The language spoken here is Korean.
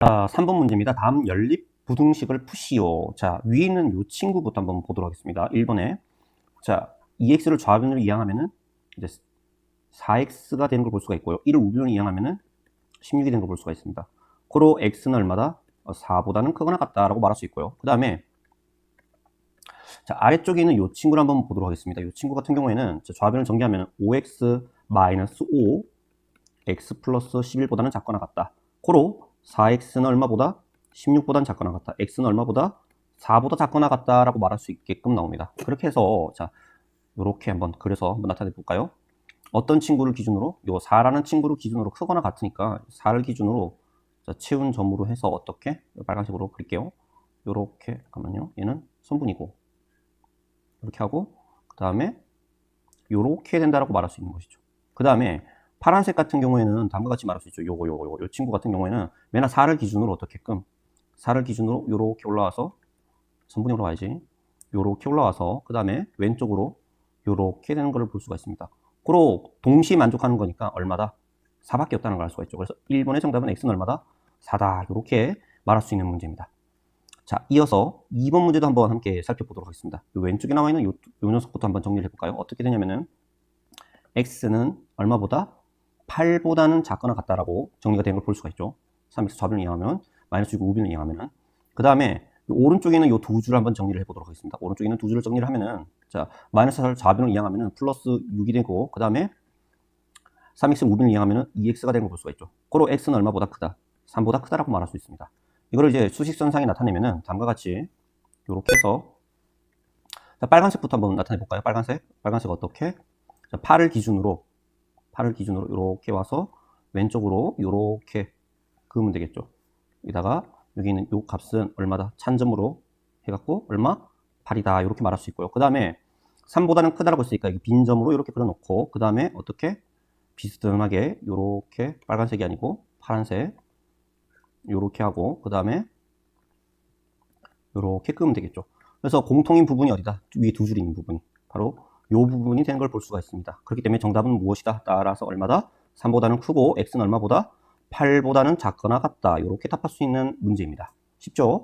자, 3번 문제입니다. 다음 연립 부등식을 푸시오. 자, 위에 있는 이 친구부터 한번 보도록 하겠습니다. 1번에. 자, 2x를 좌변으로 이항하면은 이제 4x가 되는 걸 볼 수가 있고요. 1을 우변으로 이항하면은 16이 되는 걸 볼 수가 있습니다. 고로 x는 얼마다? 4보다는 크거나 같다라고 말할 수 있고요. 그 다음에 자, 아래쪽에 있는 이 친구를 한번 보도록 하겠습니다. 이 친구 같은 경우에는 자, 좌변을 전개하면 5x 마이너스 5 x 플러스 11보다는 작거나 같다. 고로 4x는 얼마보다? 16보다는 작거나 같다. x는 얼마보다? 4보다 작거나 같다라고 말할 수 있게끔 나옵니다. 그렇게 해서 자 이렇게 한번 그려서 한번 나타내 볼까요? 어떤 친구를 기준으로? 요 4라는 친구를 기준으로 크거나 같으니까 4를 기준으로 자, 채운 점으로 해서 어떻게? 빨간색으로 그릴게요. 요렇게 잠깐만요. 얘는 선분이고 이렇게 하고 그 다음에 요렇게 된다라고 말할 수 있는 것이죠. 그 다음에 파란색 같은 경우에는 다음과 같이 말할 수 있죠. 요거, 요거, 요거. 요 친구 같은 경우에는 맨날 4를 기준으로 어떻게끔 4를 기준으로 요렇게 올라와서 선분이 올라와야지. 요렇게 올라와서 그 다음에 왼쪽으로 요렇게 되는 것을 볼 수가 있습니다. 그로 동시에 만족하는 거니까 얼마다? 4밖에 없다는 걸 알 수가 있죠. 그래서 1번의 정답은 x는 얼마다? 4다. 요렇게 말할 수 있는 문제입니다. 자, 이어서 2번 문제도 한번 함께 살펴보도록 하겠습니다. 요 왼쪽에 나와 있는 요, 요 녀석부터 한번 정리를 해볼까요? 어떻게 되냐면은 x는 얼마보다 8보다는 작거나 같다라고 정리가 된 걸 볼 수가 있죠. 3x 좌변을 이용하면 마이너스 6 우변을 이용하면은 그 다음에 오른쪽에 있는 이 두 줄을 한번 정리를 해보도록 하겠습니다. 오른쪽에 있는 두 줄을 정리를 하면은 자 마이너스 4를 좌변을 이용하면은 플러스 6이 되고 그 다음에 3x 우변을 이용하면은 2x가 되는 걸 볼 수가 있죠. 고로 x는 얼마보다 크다? 3보다 크다라고 말할 수 있습니다. 이거를 이제 수식선상에 나타내면은 다음과 같이 이렇게 해서 자, 빨간색부터 한번 나타내 볼까요? 빨간색 빨간색 어떻게? 자, 8을 기준으로 8을 기준으로 이렇게 와서 왼쪽으로 이렇게 그으면 되겠죠. 여기다가 여기 있는 요 값은 얼마다? 찬점으로 해갖고 얼마? 8이다 이렇게 말할 수 있고요. 그 다음에 3보다는 크다라고 했으니까 빈 점으로 이렇게 그려놓고 그 다음에 어떻게? 비스듬하게 이렇게 빨간색이 아니고 파란색 이렇게 하고 그 다음에 이렇게 끄면 되겠죠. 그래서 공통인 부분이 어디다? 위에 두 줄이 있는 부분이 바로 이 부분이 되는 걸 볼 수가 있습니다. 그렇기 때문에 정답은 무엇이다? 따라서 얼마다? 3보다는 크고 x는 얼마보다? 8보다는 작거나 같다. 이렇게 답할 수 있는 문제입니다. 쉽죠?